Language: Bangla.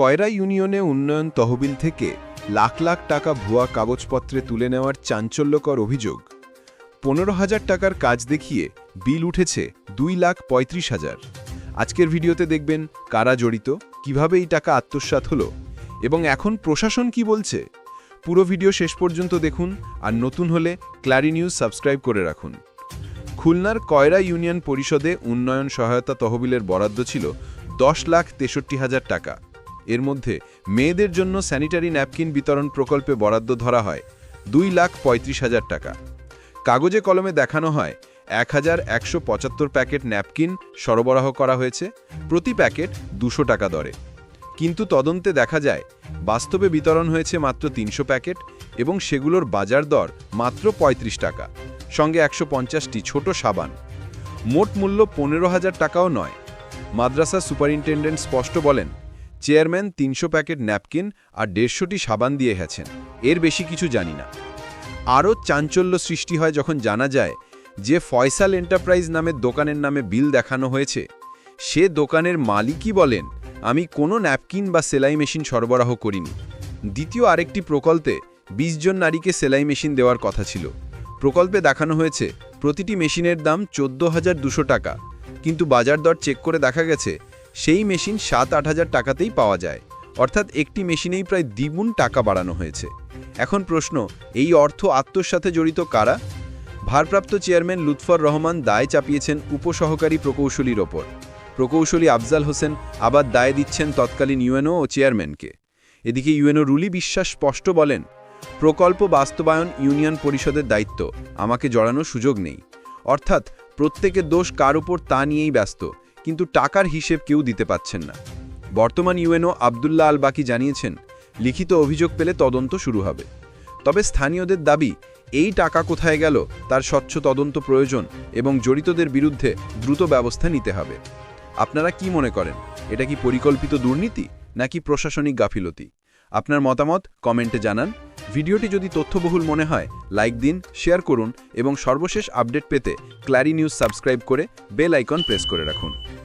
কয়রা ইউনিয়নে উন্নয়ন তহবিল থেকে লাখ লাখ টাকা ভুয়া কাগজপত্রে তুলে নেওয়ার চাঞ্চল্যকর অভিযোগ। পনেরো হাজার টাকার কাজ দেখিয়ে বিল উঠেছে দুই লাখ পঁয়ত্রিশ হাজার। আজকের ভিডিওতে দেখবেন কারা জড়িত, কীভাবে এই টাকা আত্মসাৎ হলো এবং এখন প্রশাসন কি বলছে। পুরো ভিডিও শেষ পর্যন্ত দেখুন আর নতুন হলে ক্লারি নিউজ সাবস্ক্রাইব করে রাখুন। খুলনার কয়রা ইউনিয়ন পরিষদে উন্নয়ন সহায়তা তহবিলের বরাদ্দ ছিল দশ লাখ তেষট্টি হাজার টাকা। এর মধ্যে মেয়েদের জন্য স্যানিটারি ন্যাপকিন বিতরণ প্রকল্পে বরাদ্দ ধরা হয় দুই লাখ পঁয়ত্রিশ হাজার টাকা। কাগজে কলমে দেখানো হয় এক হাজার একশো পঁচাত্তর প্যাকেট ন্যাপকিন সরবরাহ করা হয়েছে, প্রতি প্যাকেট দুশো টাকা দরে। কিন্তু তদন্তে দেখা যায়, বাস্তবে বিতরণ হয়েছে মাত্র তিনশো প্যাকেট এবং সেগুলোর বাজার দর মাত্র ৩৫ টাকা, সঙ্গে একশো পঞ্চাশটি ছোট সাবান। মোট মূল্য পনেরো হাজার টাকাও নয়, মাদ্রাসা সুপারিনটেন্ডেন্ট স্পষ্ট বলেন চেয়ারম্যান তিনশো প্যাকেট ন্যাপকিন আর দেড়শোটি সাবান দিয়ে গেছেন। এর বেশি কিছু জানি না। আরও চাঞ্চল্য সৃষ্টি হয় যখন জানা যায় যে ফয়সাল এন্টারপ্রাইজ নামের দোকানের নামে বিল দেখানো হয়েছে। সে দোকানের মালিকই বলেন, আমি কোনো ন্যাপকিন বা সেলাই মেশিন সরবরাহ করিনি। দ্বিতীয় আরেকটি প্রকল্পে ২০ জন নারীকে সেলাই মেশিন দেওয়ার কথা ছিল। প্রকল্পে দেখানো হয়েছে, প্রতিটি মেশিনের দাম চোদ্দ হাজার টাকা। কিন্তু বাজার দর চেক করে দেখা গেছে সেই মেশিন সাত আট হাজার টাকাতেই পাওয়া যায়। অর্থাৎ একটি মেশিনেই প্রায় দ্বিগুণ টাকা বাড়ানো হয়েছে। এখন প্রশ্ন, এই অর্থ আত্মসাথে জড়িত কারা? ভারপ্রাপ্ত চেয়ারম্যান লুৎফর রহমান দায় চাপিয়েছেন উপসহকারী প্রকৌশলীর ওপর। প্রকৌশলী আফজাল হোসেন আবার দায় দিচ্ছেন তৎকালীন ইউএনও ও চেয়ারম্যানকে। এদিকে ইউএনও রুলি বিশ্বাস স্পষ্ট বলেন, প্রকল্প বাস্তবায়ন ইউনিয়ন পরিষদের দায়িত্ব, আমাকে জড়ানোর সুযোগ নেই। অর্থাৎ প্রত্যেকের দোষ কার উপর তা নিয়েই ব্যস্ত। কিন্তু টাকার হিসেব কেউ দিতে পাচ্ছেন না। বর্তমান ইউএনও আবদুল্লাহ আল বাকি জানিয়েছেন, লিখিত অভিযোগ পেলে তদন্ত শুরু হবে। তবে স্থানীয়দের দাবি, এই টাকা কোথায় গেল, তার স্বচ্ছ তদন্ত প্রয়োজন এবং জড়িতদের বিরুদ্ধে দ্রুত ব্যবস্থা নিতে হবে। আপনারা কি মনে করেন, এটা কি পরিকল্পিত দুর্নীতি নাকি প্রশাসনিক গাফিলতি? আপনার মতামত কমেন্টে জানান। ভিডিওটি যদি তথ্যবহুল মনে হয়, লাইক দিন, শেয়ার করুন এবং সর্বশেষ আপডেট পেতে ক্ল্যারি নিউজ সাবস্ক্রাইব করে বেল আইকন প্রেস করে রাখুন।